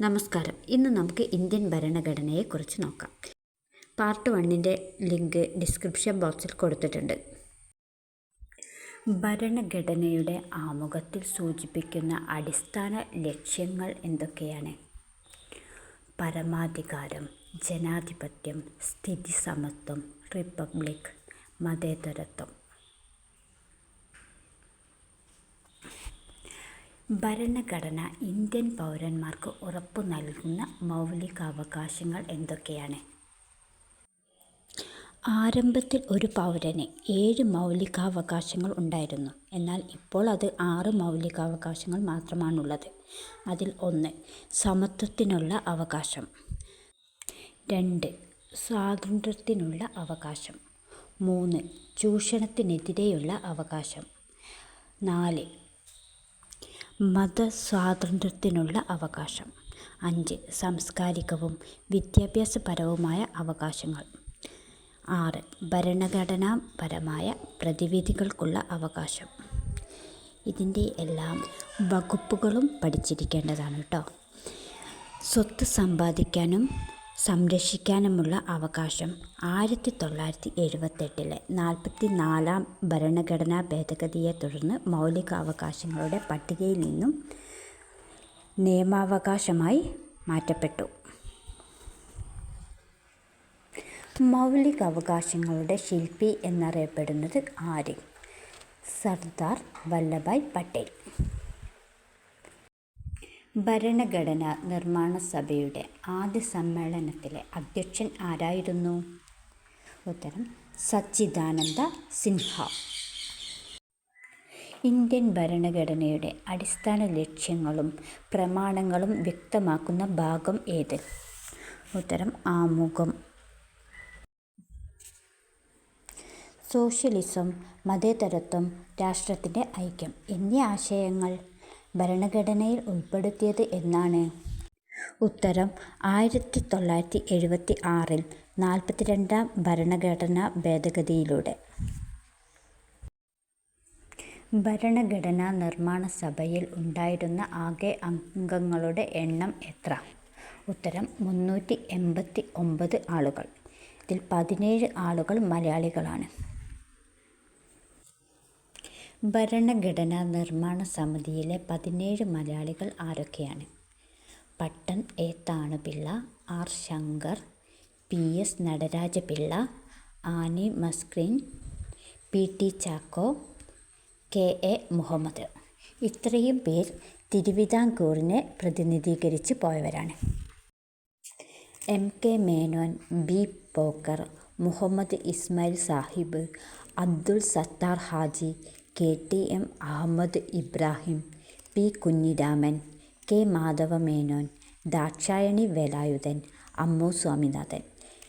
നമസ്കാരം. ഇന്ന് നമുക്ക് ഇന്ത്യൻ ഭരണഘടനയെക്കുറിച്ച് നോക്കാം. പാർട്ട് വണ്ണിന്റെ ലിങ്ക് ഡിസ്ക്രിപ്ഷൻ ബോക്സിൽ കൊടുത്തിട്ടുണ്ട്. ഭരണഘടനയുടെ ആമുഖത്തിൽ സൂചിപ്പിക്കുന്ന അടിസ്ഥാന ലക്ഷ്യങ്ങൾ എന്തൊക്കെയാണ്? പരമാധികാരം ജനാധിപത്യം സ്ഥിതി സമത്വം റിപ്പബ്ലിക് മതേതരത്വം. ഭരണഘടന ഇന്ത്യൻ പൗരന്മാർക്ക് ഉറപ്പു നൽകുന്ന മൗലികാവകാശങ്ങൾ എന്തൊക്കെയാണ്? ആരംഭത്തിൽ ഒരു പൗരന് ഏഴ് മൗലികാവകാശങ്ങൾ ഉണ്ടായിരുന്നു. എന്നാൽ ഇപ്പോൾ അത് ആറ് മൗലികാവകാശങ്ങൾ മാത്രമാണുള്ളത്. അതിൽ ഒന്ന് സമത്വത്തിനുള്ള അവകാശം. രണ്ട് സ്വാതന്ത്ര്യത്തിനുള്ള അവകാശം. മൂന്ന് ചൂഷണത്തിനെതിരെയുള്ള അവകാശം. നാല് മതസ്വാതന്ത്ര്യത്തിനുള്ള അവകാശം. അഞ്ച് സാംസ്കാരികവും വിദ്യാഭ്യാസപരവുമായ അവകാശങ്ങൾ. ആറ് ഭരണഘടനാപരമായ പ്രതിവിധികൾക്കുള്ള അവകാശം. ഇതിന്റെ എല്ലാം വകുപ്പുകളും പഠിച്ചിരിക്കേണ്ടതാണ് കേട്ടോ. സ്വത്ത് സമ്പാദിക്കാനും സംരക്ഷിക്കാനുമുള്ള അവകാശം ആയിരത്തി തൊള്ളായിരത്തി എഴുപത്തെട്ടിലെ നാൽപ്പത്തി നാലാം ഭരണഘടനാ ഭേദഗതിയെ തുടർന്ന് മൗലികാവകാശങ്ങളുടെ പട്ടികയിൽ നിന്നും നിയമാവകാശമായി മാറ്റപ്പെട്ടു. മൗലികാവകാശങ്ങളുടെ ശില്പി എന്നറിയപ്പെടുന്നത് ആര്? സർദാർ വല്ലഭായ് പട്ടേൽ. ഭരണഘടനാ നിർമ്മാണ സഭയുടെ ആദ്യ സമ്മേളനത്തിലെ അധ്യക്ഷൻ ആരായിരുന്നു? ഉത്തരം സച്ചിദാനന്ദ സിൻഹ. ഇന്ത്യൻ ഭരണഘടനയുടെ അടിസ്ഥാന ലക്ഷ്യങ്ങളും പ്രമാണങ്ങളും വ്യക്തമാക്കുന്ന ഭാഗം ഏത്? ഉത്തരം ആമുഖം. സോഷ്യലിസം മതേതരത്വം രാഷ്ട്രത്തിന്റെ ഐക്യം എന്നീ ആശയങ്ങൾ. ഭരണഘടനയിൽ ഉൾപ്പെടുത്തിയത് എന്നാണ്. ഉത്തരം ആയിരത്തി തൊള്ളായിരത്തി എഴുപത്തി ആറിൽ നാൽപ്പത്തിരണ്ടാം ഭരണഘടനാ ഭേദഗതിയിലൂടെ. ഭരണഘടനാ നിർമ്മാണ സഭയിൽ ഉണ്ടായിരുന്ന ആകെ അംഗങ്ങളുടെ എണ്ണം എത്ര? ഉത്തരം മുന്നൂറ്റി എൺപത്തി ഒമ്പത് ആളുകൾ. ഇതിൽ പതിനേഴ് ആളുകൾ മലയാളികളാണ്. ഭരണഘടനാ നിർമ്മാണ സമിതിയിലെ പതിനേഴ് മലയാളികൾ ആരൊക്കെയാണ്? Pattom A. Thanu Pillai R. Shankar P. S. Natarajapillai Annie Mascarene P. T. Chacko K. A. Muhammad. ഇത്രയും പേർ തിരുവിതാംകൂറിനെ പ്രതിനിധീകരിച്ച് പോയവരാണ്. M. K. Menon B. Pocker Muhammad Ismail Sahib Abdul Sathar Haji K T M Ahmed Ibrahim P Kunhiraman K Madhava Menon Dakshayani Velayudhan Ammu Swaminathan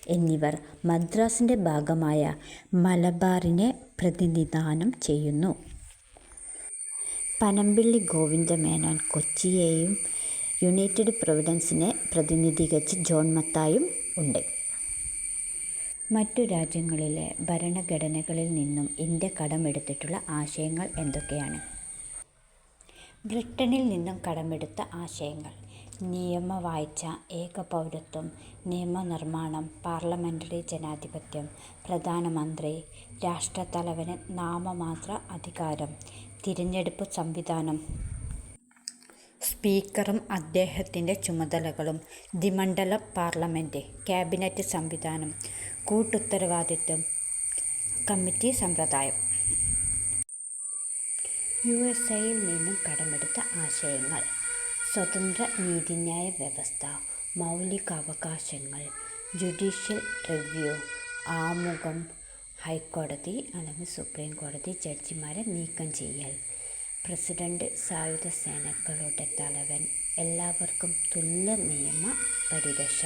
എന്നിവർ മദ്രാസിന്റെ ഭാഗമായ മലബാറിനെ പ്രതിനിധാനം ചെയ്യുന്നു. പനമ്പിള്ളി ഗോവിന്ദമേനോൻ കൊച്ചിയെയും യുണൈറ്റഡ് പ്രൊവിഡൻസിനെ പ്രതിനിധീകരിച്ച് ജോൺ മത്തായും ഉണ്ട്. മറ്റു രാജ്യങ്ങളിലെ ഭരണഘടനകളിൽ നിന്നും ഇന്ത്യ കടമെടുത്തിട്ടുള്ള ആശയങ്ങൾ എന്തൊക്കെയാണ്? ബ്രിട്ടനിൽ നിന്നും കടമെടുത്ത ആശയങ്ങൾ. നിയമവാഴ്ച ഏകപൗരത്വം നിയമനിർമ്മാണം പാർലമെന്ററി ജനാധിപത്യം പ്രധാനമന്ത്രി രാഷ്ട്രത്തലവന് നാമമാത്ര അധികാരം തിരഞ്ഞെടുപ്പ് സംവിധാനം. സ്പീക്കറും അദ്ദേഹത്തിന്റെ ചുമതലകളും ദിമണ്ഡല പാർലമെന്റ് ക്യാബിനറ്റ് സംവിധാനം. കൂട്ടുത്തരവാദിത്വം കമ്മിറ്റി സമ്പ്രദായം. യു എസ് എയിൽ നിന്നും കടമെടുത്ത ആശയങ്ങൾ സ്വതന്ത്ര നീതിന്യായ വ്യവസ്ഥ മൗലികാവകാശങ്ങൾ ജുഡീഷ്യൽ റിവ്യൂ ആമുഖം ഹൈക്കോടതി അല്ലെങ്കിൽ സുപ്രീം കോടതി ജഡ്ജിമാരെ നീക്കം ചെയ്യൽ പ്രസിഡന്റ് സായുധ സേനകളുടെ തലവൻ എല്ലാവർക്കും തുല്യ നിയമ പരിരക്ഷ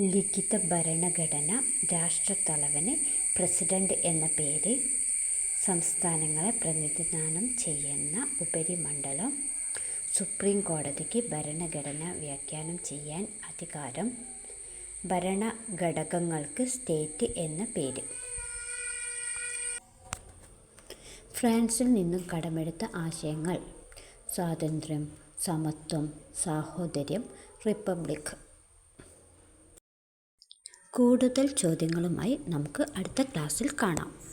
ലിഖിത ഭരണഘടന രാഷ്ട്രത്തലവന് പ്രസിഡന്റ് എന്ന പേര് സംസ്ഥാനങ്ങളെ പ്രതിനിധാനം ചെയ്യുന്ന ഉപരിമണ്ഡലം സുപ്രീം കോടതിക്ക് ഭരണഘടന വ്യാഖ്യാനം ചെയ്യാൻ അധികാരം ഭരണഘടകങ്ങൾക്ക് സ്റ്റേറ്റ് എന്ന പേര്. ഫ്രാൻസിൽ നിന്നും കടമെടുത്ത ആശയങ്ങൾ സ്വാതന്ത്ര്യം സമത്വം സാഹോദര്യം റിപ്പബ്ലിക്. കൂടുതൽ ചോദ്യങ്ങളുമായി നമുക്ക് അടുത്ത ക്ലാസ്സിൽ കാണാം.